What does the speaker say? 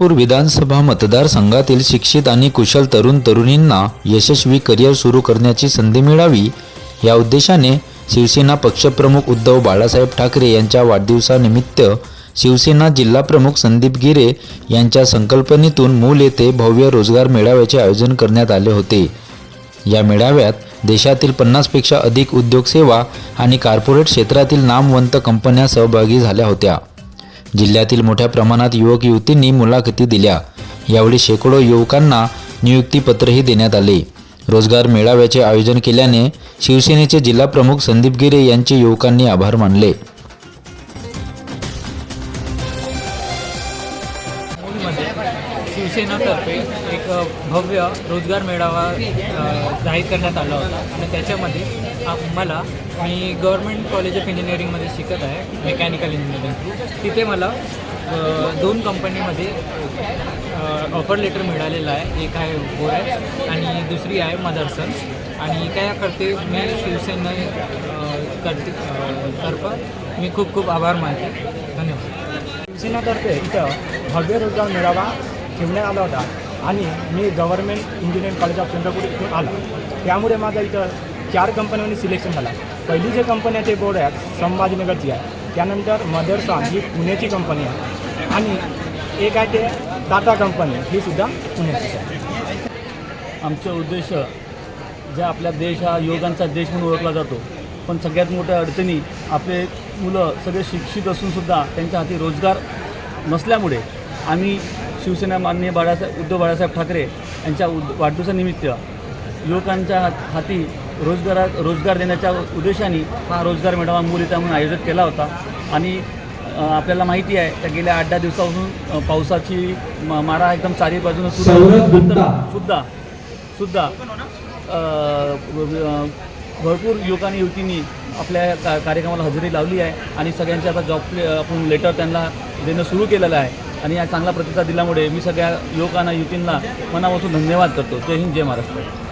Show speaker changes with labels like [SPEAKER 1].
[SPEAKER 1] नागपूर विधानसभा मतदारसंघातील शिक्षित आणि कुशल तरुण तरुणींना यशस्वी करिअर सुरू करण्याची संधी मिळावी या उद्देशाने शिवसेना पक्षप्रमुख उद्धव बाळासाहेब ठाकरे यांच्या वाढदिवसानिमित्त शिवसेना जिल्हाप्रमुख संदीप गिरे यांच्या संकल्पनेतून मूल येथे भव्य रोजगार मेळाव्याचे आयोजन करण्यात आले होते या मेळाव्यात देशातील पन्नासपेक्षा अधिक उद्योगसेवा आणि कॉर्पोरेट क्षेत्रातील नामवंत कंपन्या सहभागी झाल्या होत्या जिल्ह्यातील मोठ्या प्रमाणात युवक युवतींनी मुलाखती दिल्या यावेळी शेकडो युवकांना नियुक्तीपत्रही देण्यात आले रोजगार मेळाव्याचे आयोजन केल्याने शिवसेनेचे जिल्हाप्रमुख संदीप गिरे यांचे युवकांनी आभार मानले
[SPEAKER 2] मध्ये शिवसेनातर्फे एक भव्य रोजगार मेळावा जाहीर करण्यात आला होता आणि त्याच्यामध्ये मला मी गव्हर्मेंट कॉलेज ऑफ इंजिनिअरिंगमध्ये शिकत आहे मेकॅनिकल इंजिनिअरिंग तिथे मला दोन कंपनीमध्ये ऑफर लेटर मिळालेलं आहे एक आहे बोरॅक्स आणि दुसरी आहे मदरसन आणि काय करते मी शिवसेने करते तर्फ मी खूप खूप आभार मानते धन्यवाद
[SPEAKER 3] शिवसेनातर्फे इथं भव्य रोजगार मेळावा ठेवण्यात आला होता आणि मी government engineering college of Chandrapur इथून आलो त्यामुळे माझं इथं चार कंपन्यांनी सिलेक्शन झालं पहिली जे कंपनी आहे ते बोर्ड आहे संभाजीनगरची आहे त्यानंतर मदरसा ही पुण्याची कंपनी आहे आणि एक आहे ते टाटा कंपनी ही सुद्धा पुण्याची आहे
[SPEAKER 4] आमचं उद्देश जे आपल्या देश हा योगांचा देश म्हणून ओळखला जातो पण सगळ्यात मोठ्या अडचणी आपले मुलं सगळे शिक्षित असूनसुद्धा त्यांच्या हाती रोजगार नसल्यामुळे आम्ही शिवसेना माननीय बाळासाहेब उद्धव बाळासाहेब ठाकरे यांच्या उद वाढदिवसानिमित्त युवकांच्या हाती रोजगारा रोजगार देण्याच्या उद्देशाने हा रोजगार मेळावा त्या म्हणून आयोजित केला होता आणि आपल्याला माहिती आहे त्या गेल्या आठ दहा दिवसापासून पावसाची मारा एकदम चारी बाजूनं सुद्धा सुद्धा सुद्धा भरपूर युवक आणि युवतींनी आपल्या का कार्यक्रमाला हजेरी लावली आहे आणि सगळ्यांचे आता जॉब आपण लेटर त्यांना देणं सुरू केलेलं आहे आणि या चांगला प्रतिसाद दिल्यामुळे मी सगळ्या युवकांना युवतींना मनापासून धन्यवाद करतो जय हिंद जय महाराष्ट्र